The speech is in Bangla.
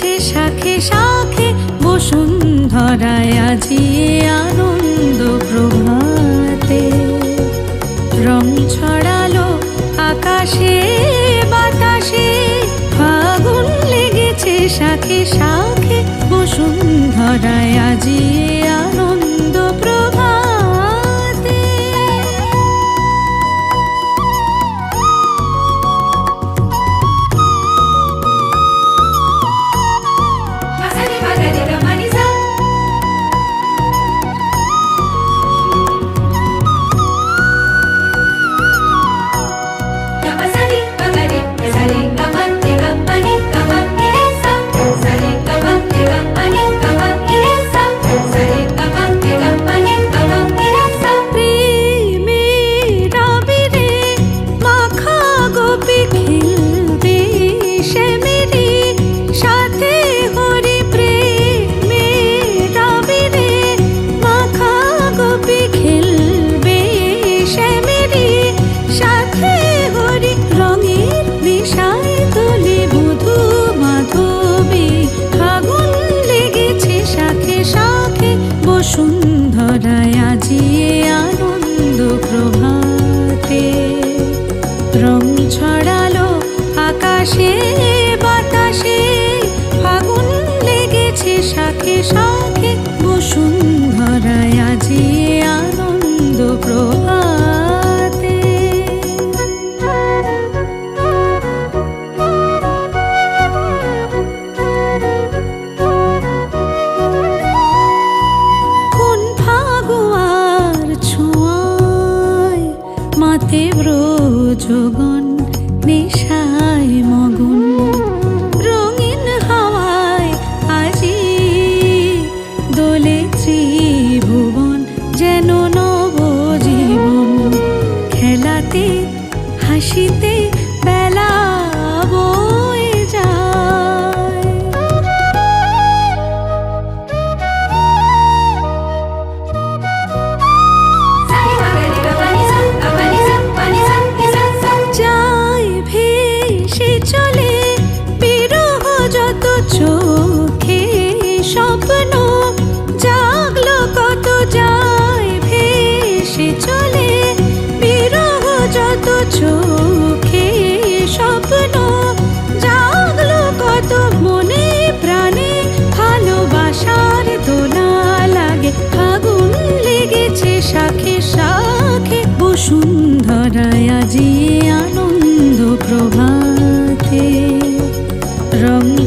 উঠেছে শাখে শাখে বসুন্ধরায় আজি আনন্দ প্রভাতে। রং ছড়ালো আকাশে, বাতাসে, ফাগুন লেগেছে শাখে শাখে বসুন্ধরায় আজি আনন্দ আকাশে বাতাসে ফাগুন লেগেছে সাথে সাথে। বসুন্ধরায় আজি আনন্দ প্রভা তীব্র যোগন নিশা হাসিতে হাসিতে বেলা